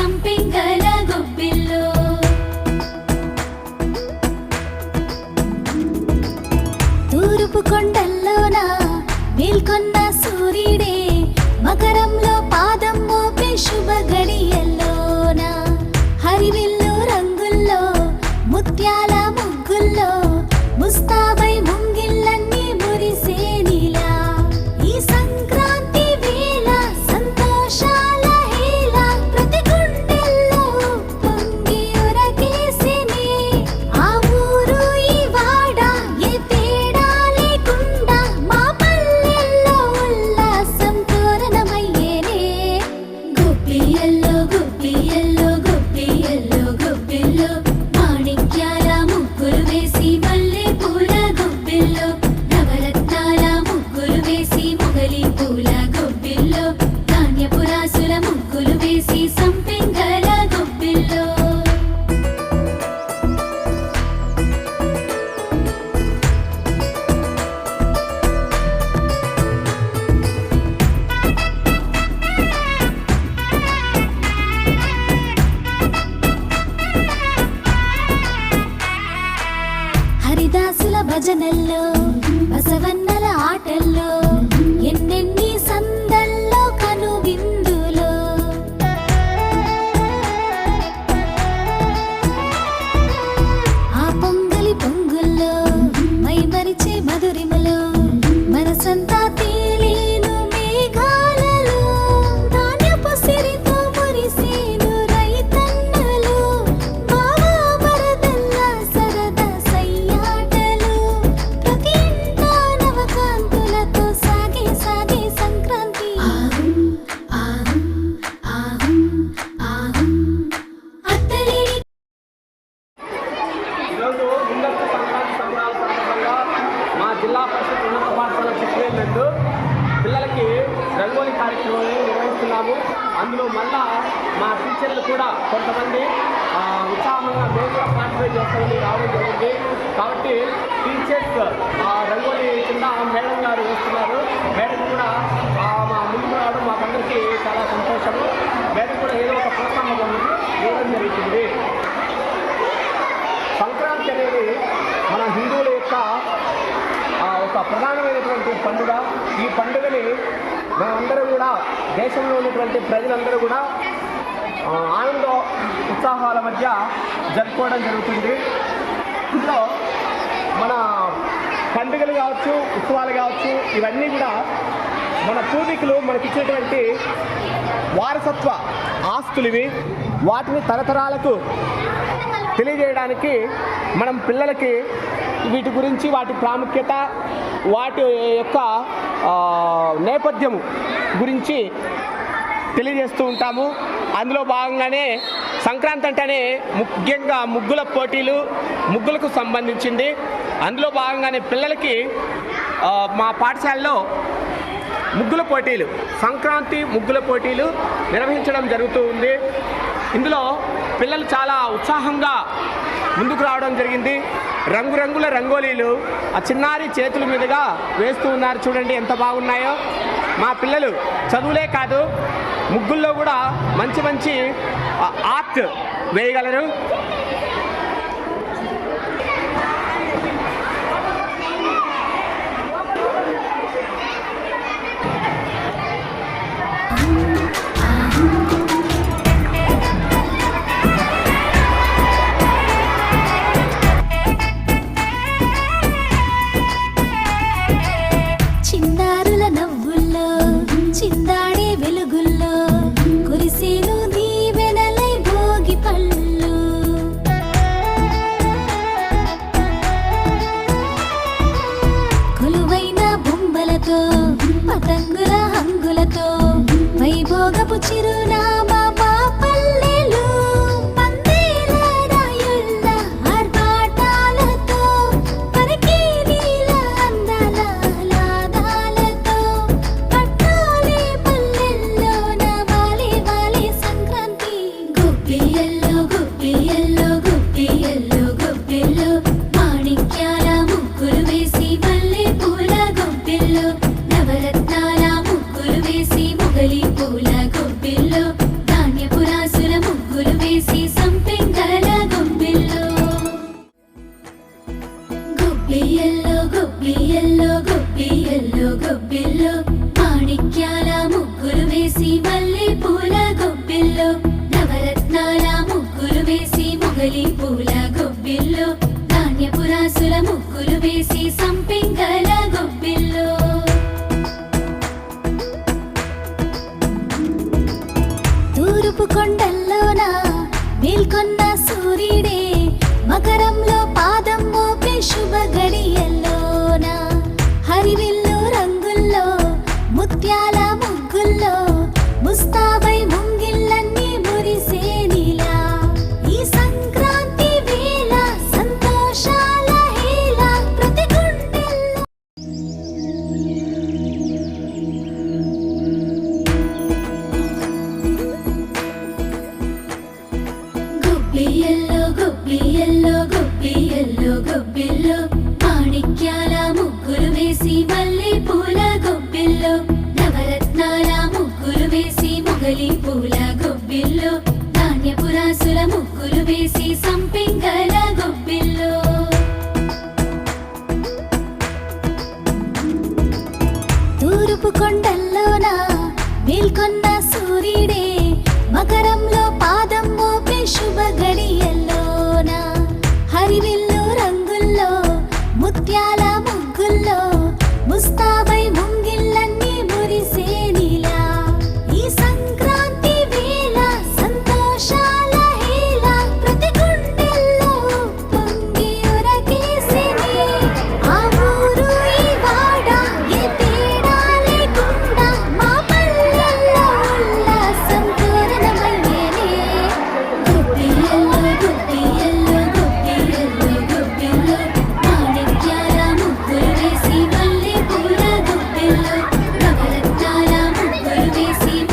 వేసి جدل రంగోలీ కార్యక్రమాన్ని నిర్వహిస్తున్నాము. అందులో మళ్ళా మా టీచర్లు కూడా కొంతమంది ఉత్సాహంగా మేము కూడా పార్టిసిపేట్ చేస్తామని రావడం జరిగింది. కాబట్టి టీచర్స్ రంగోలీ కింద మేడం గారు వేస్తున్నారు. మేడం కూడా మా ముందుకు రావడం మాకందరికీ చాలా సంతోషము. మేడం కూడా ఏదో ఒక ప్రోత్సాహం అనేది ఇవ్వడం జరుగుతుంది. సంక్రాంతి అనేది మన హిందువుల యొక్క ఒక ప్రధానమైనటువంటి పండుగ. ఈ పండుగని మనమందరూ కూడా దేశంలో ఉన్నటువంటి ప్రజలందరూ కూడా ఆనంద ఉత్సాహాల మధ్య జరుపుకోవడం జరుగుతుంది. ఇందులో మన పండుగలు కావచ్చు ఉత్సవాలు కావచ్చు ఇవన్నీ కూడా మన పూర్వీకులు మనకిచ్చినటువంటి వారసత్వ ఆస్తులు ఇవి. వాటిని తరతరాలకు తెలియజేయడానికి మనం పిల్లలకి వీటి గురించి వాటి ప్రాముఖ్యత వాటి యొక్క నేపథ్యం నేపథ్యము గురించి తెలియజేస్తూ ఉంటాము. అందులో భాగంగానే సంక్రాంతి అంటేనే ముఖ్యంగా ముగ్గుల పోటీలు ముగ్గులకు సంబంధించింది. అందులో భాగంగానే పిల్లలకి మా పాఠశాలలో ముగ్గుల పోటీలు సంక్రాంతి ముగ్గుల పోటీలు నిర్వహించడం జరుగుతూ ఉంది. ఇందులో పిల్లలు చాలా ఉత్సాహంగా ముందుకు రావడం జరిగింది. రంగురంగుల రంగోలీలు ఆ చిన్నారి చేతుల మీదుగా వేస్తూ ఉన్నారు. చూడండి ఎంత బాగున్నాయో. మా పిల్లలు చదువులే కాదు ముగ్గుల్లో కూడా మంచి మంచి ఆర్ట్ వేయగలరు. గొబ్బిల్లు మాణిక్యాల ముగ్గులు వేసి మల్లె పూల గుబ్బిల్లో నవరత్నాల ముగ్గులు వేసి మొగలి పూల గొబ్బిల్లు ధాన్యపురాసుల ముగ్గులు వేసి సంపింగల గొబ్బిల్లో. తూరుపు కొండల్లోన మేల్కొన్న సూర్యుడే మకరంలో పాదం మోపే శుభ గడియల్లోన గుబ్బియల్లో గుబ్బియల్లో గుబ్బియల్లో గుబ్బిల్లో. మాణిక్యాల ముగ్గులు వేసి మల్లె పూల గుబ్బిల్లో. నవరత్నాల ముగ్గులు వేసి మొగలి పూల గుబ్బిల్లో. ధాన్యపురాసుల ముగ్గులు వేసి